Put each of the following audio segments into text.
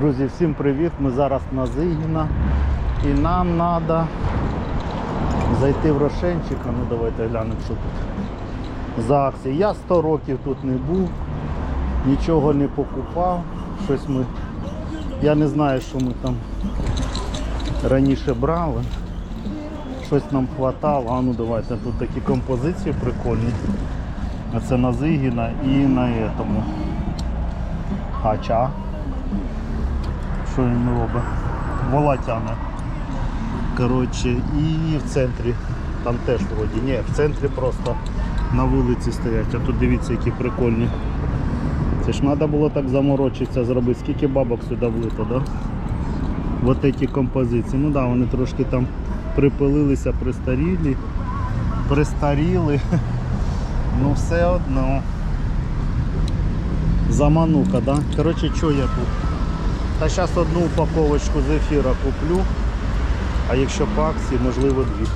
Друзі, всім привіт! Ми зараз на Зигіна і нам треба зайти в Рошенчик. Ну давайте глянемо, що тут за акції. Я 100 років тут не був, нічого не покупав. Щось ми. Я не знаю, що ми там раніше брали. Щось нам хватало. А ну давайте тут такі композиції прикольні. А це на Зигіна і на этому. Хача. Що він робить? Вола тяне. Коротше, і в центрі. Там теж вроді. Ні, в центрі просто на вулиці стоять. А тут дивіться, які прикольні. Це ж треба було так заморочитися зробити. Скільки бабок сюди влито, да? Вот эти композиції. Ну так, да, вони трошки там припилилися, пристарілі. Пристаріли. Ну все одно. Заманука, да? Коротше, що я тут? Та зараз одну упаковочку зефіра куплю, а якщо по акції, можливо дві.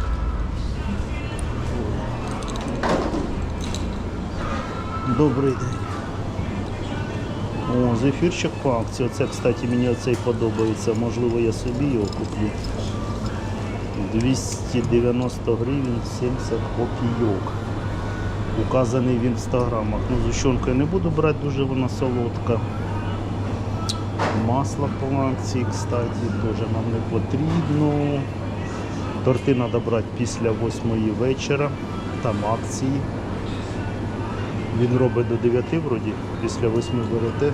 Добрий день. О, зефірчик по акції. Оце, кстати, мені оцей подобається. Можливо, я собі його куплю. 290 гривень 70 копійок. Указаний в 100 грамах. Ну, зущенкою не буду брати, дуже вона солодка. Масло по акції, кстати, теж нам не потрібно. Торти треба брати після 8 вечора. Там акції. Він робить до 9 вроді, після 8 берете.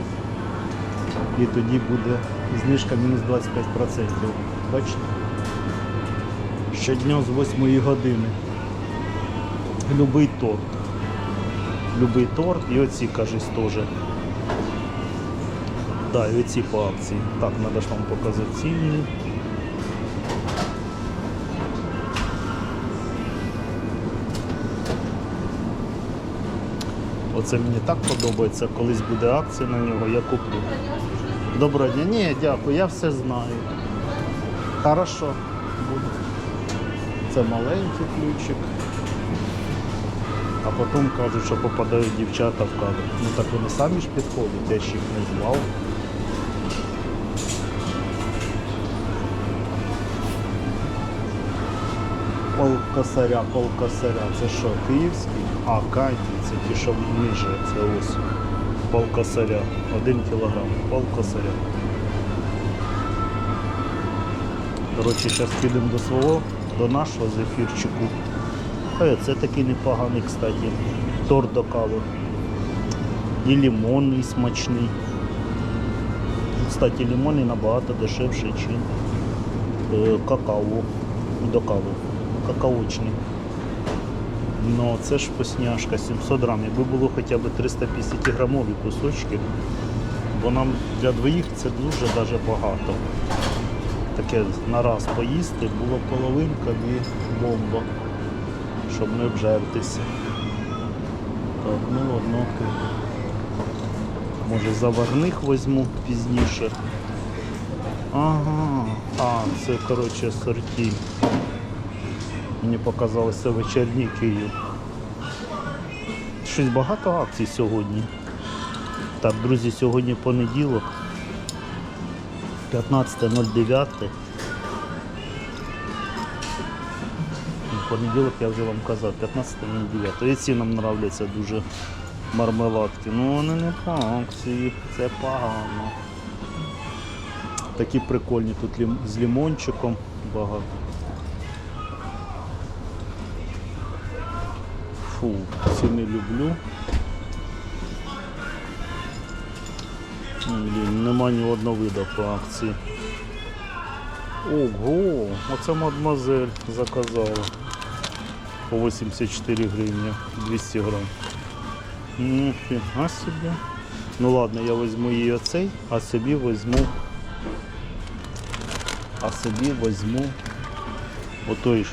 І тоді буде знижка мінус 25%. Бачите? Щодня з 8 години. Любий торт. Любий торт і оці, кажись, теж. Да, і оці по акції. Так, треба ж вам показати ціни. Оце мені так подобається, колись буде акція на нього, я куплю. Доброго дня. Ні, дякую, я все знаю. Хорошо, буду. Це маленький ключик. А потім кажуть, що попадають дівчата в кадр. Ну так вони самі ж підходять, я ж їх не звав. Пол косаря, пол. Це що, київський? А, кайті, це ті, що ниже, це ось. Пол косаря. Один кілограм. Пол косаря. Коротше, зараз підемо до свого, до нашого зефірчику. Е, це такий непоганий, кстати, торт до кави. І лимонний смачний. Кстати, лимонний набагато дешевший, ніж е, какао до кави. Какаочний. Ну це ж вкусняшка, 700 грам. Якби було хоча б 350 грамові кусочки, бо нам для двоїх це дуже даже багато. Таке на раз поїсти, було половинка і бомба щоб не обжертися. Так, ну одно. Може заварних візьму пізніше. Ага, а, це коротше сорті. Мені показалося вечірній Київ. Щось багато акцій сьогодні. Так, друзі, сьогодні понеділок. 15.09. понеділок я вже вам казав, 15.09. І ці нам нравляться дуже мармеладки. Ну вони не по акції, це погано. Такі прикольні тут з лимончиком багато. Фу, не люблю. Блін, нема ні одного виду по акції. Ого, оце мадемуазель заказала по 84 гривні 200 грам. Ніфіга собі. Ну ладно, я візьму її оцей, а собі візьму. А собі візьму отой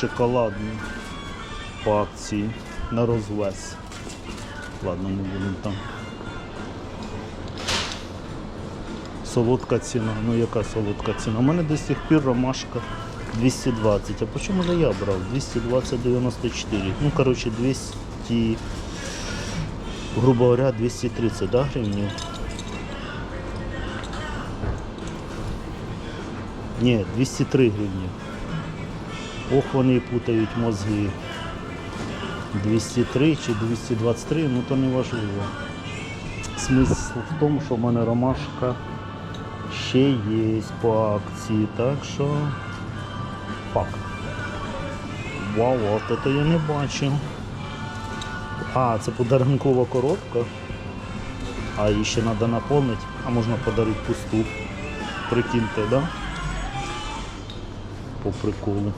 шоколадний по акції на розвес. Ладно, не будемо там. Солодка ціна. Ну яка солодка ціна? У мене до сих пір ромашка 220. А по чому я брав? 220,94. Ну, коротше, 200, грубо говоря, 230 да, гривень. Ні, 203 гривні. Ох, вони путають мозги. 203 чи 223, ну то не важливо. Смисл в тому, що в мене ромашка ще є по акції, так що факт. Вау, от це я не бачив. А, це подарункова коробка. А її ще треба наповнити, а можна подарити пусту. Прикиньте, да? По приколу.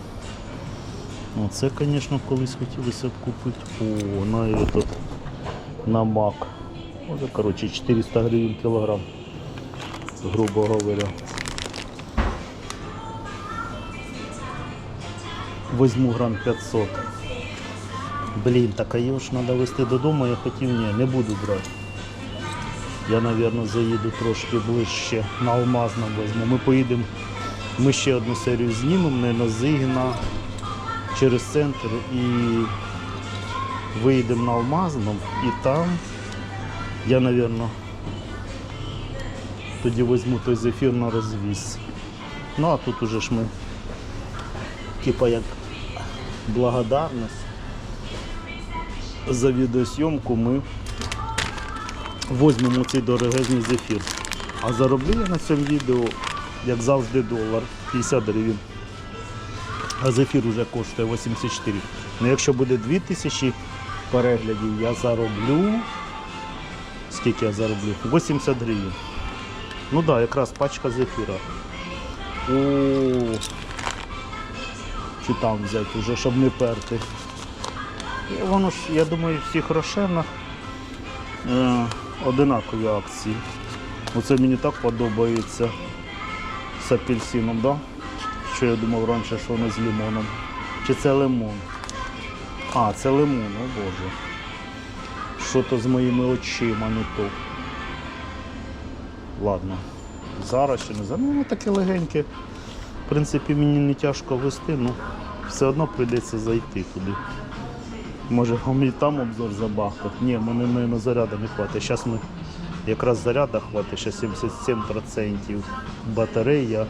Ну це, звісно, колись хотілося б купити. О, на этот, на мак. Може, коротше, 400 гривень кілограм, грубо говоря. Возьму грам 500. Блін, так а її ж треба везти додому, я хотів, ні, не буду брати. Я, мабуть, заїду трошки ближче на Алмазном візьму. Ми поїдемо, ми ще одну серію знімемо, не на Зигіна, через центр і виїдемо на Алмазном і там я, мабуть, тоді візьму той зефір на розвіз. Ну а тут уже ж ми, типа як благодарність за відеосйомку ми візьмемо цей дорогезний зефір. А зароблю я на цьому відео, як завжди, долар 50 гривень. А зефір вже коштує 84. Ну якщо буде 2000 переглядів, я зароблю. Скільки я зароблю? 80 гривень. Ну так, да, якраз пачка зефіра. О, чи там взяти вже, щоб не перти. І воно ж, я думаю, в всіх рошенах е, одинакові акції. Оце мені так подобається з апельсином, да? Що я думав раніше, що воно з лимоном. Чи це лимон? А, це лимон, о Боже. Що то з моїми очима не то. Ладно. Зараз ще не знаю. Ну, воно таке легеньке. В принципі, мені не тяжко вести, ну все одно прийдеться зайти туди. Може і там обзор забахати. Ні, мене наверное, заряду не хватить. Зараз ми якраз заряду хватить, ще 77% батареї.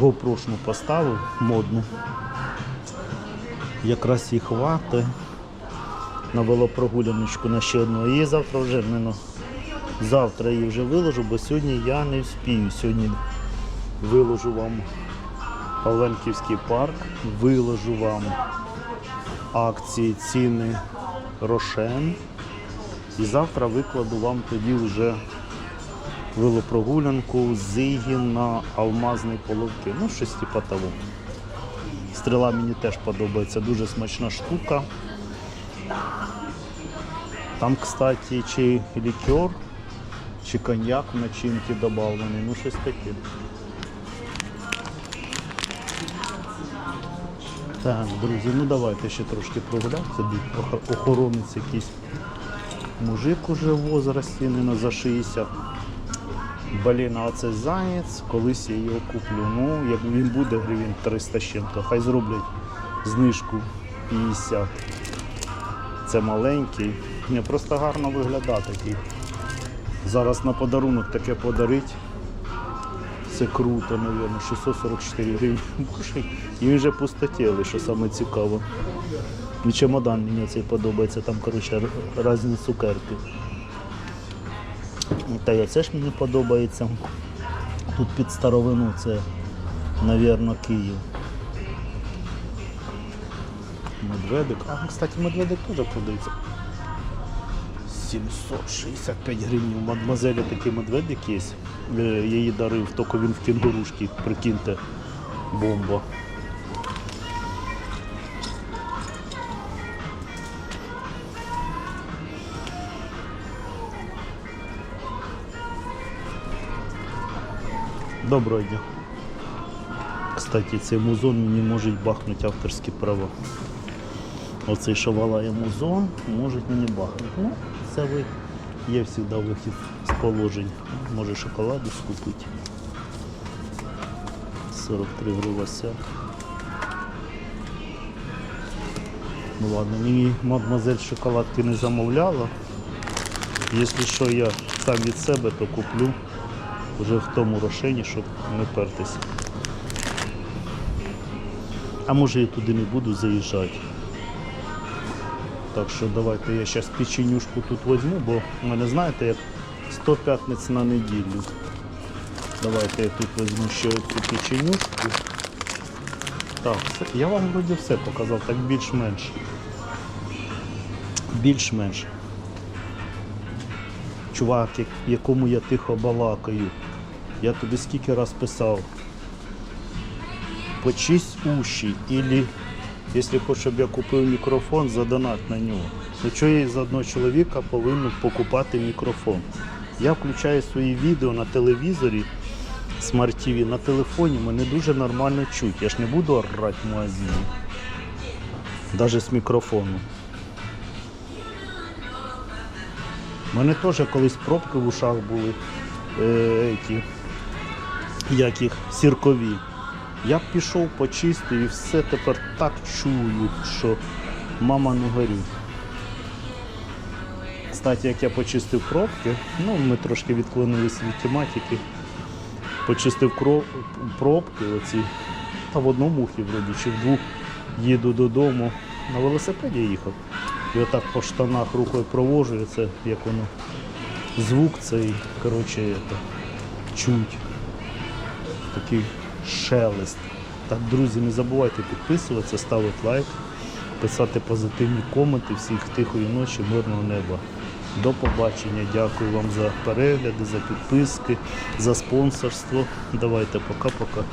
GoPro-шну поставив модну. Якраз їй хватить на велопрогуляночку на ще одну. І завтра вже ну, завтра її вже виложу, бо сьогодні я не вспію. Сьогодні виложу вам Павленківський парк, виложу вам акції ціни Рошен. І завтра викладу вам тоді вже велопрогулянку Зигін на алмазний половки. Ну, щось типа того. Стріла мені теж подобається, дуже смачна штука. Там, кстати, чи лікер, чи коньяк в начинки додавлений, ну щось таке. Так, друзі, ну давайте ще трошки прогуляти. Собі охоронець якийсь мужик уже в возрасті, не за 60. Блін, а це заєць, колись я його куплю. Ну, як він буде гривень 300 з чим-то, хай зроблять знижку 50. Це маленький. Ні, просто гарно виглядає такий. Зараз на подарунок таке подарить. Це круто, мабуть, 644 гривні. І він вже пустотілий, що саме цікаво. І чемодан мені цей подобається, там, коротше, різні цукерки. І Та й це ж мені подобається. Тут під старовину це, мабуть, Київ. Медведик. А, кстати, медведик теж продається. 765 гривень. У мадемуазелі такий медведик є. Е, Я її дарив, тільки він в кінгурушці, прикиньте, бомба. Доброго дня. Кстати, цей музон мені можуть бахнути авторські права. Оцей шавалає музон може мені бахнути. Ну, це ви є завжди вихід з положень. Може шоколаду скупити. 43 гривася. Ну ладно, мені мадемуазель шоколадки не замовляла. Якщо що я сам від себе, то куплю вже в тому рошені, щоб не пертися. А може я туди не буду заїжджати. Так що давайте я зараз печенюшку тут візьму, бо в мене знаєте, як 100 п'ятниць на неділю. Давайте я тут візьму ще оцю печенюшку. Так, все- я вам вроді все показав, так більш-менш. Більш-менш. Чувак, якому я тихо балакаю. Я тобі скільки раз писав. Почисть уші, или якщо хочеш, щоб я купив мікрофон, задонат на нього. Для чого я за одного чоловіка повинен покупати мікрофон? Я включаю свої відео на телевізорі TV, на телефоні мене дуже нормально чуть. Я ж не буду орати магазині. Навіть з мікрофону. У мене теж колись пробки в ушах були. Е, ті, як їх, сіркові. Я пішов, почистив і все тепер так чую, що мама не горюй. Кстати, як я почистив пробки, ну ми трошки відклонилися від тематики. Почистив пробки оці, та в одному ухі вроді, чи в двох їду додому. На велосипеді їхав. І отак по штанах рукою провожу, це як воно. Звук цей, коротше, чуть. Такий шелест. Так, друзі, не забувайте підписуватися, ставити лайк, писати позитивні коменти. Всіх тихої ночі, мирного неба. До побачення. Дякую вам за перегляди, за підписки, за спонсорство. Давайте пока-пока.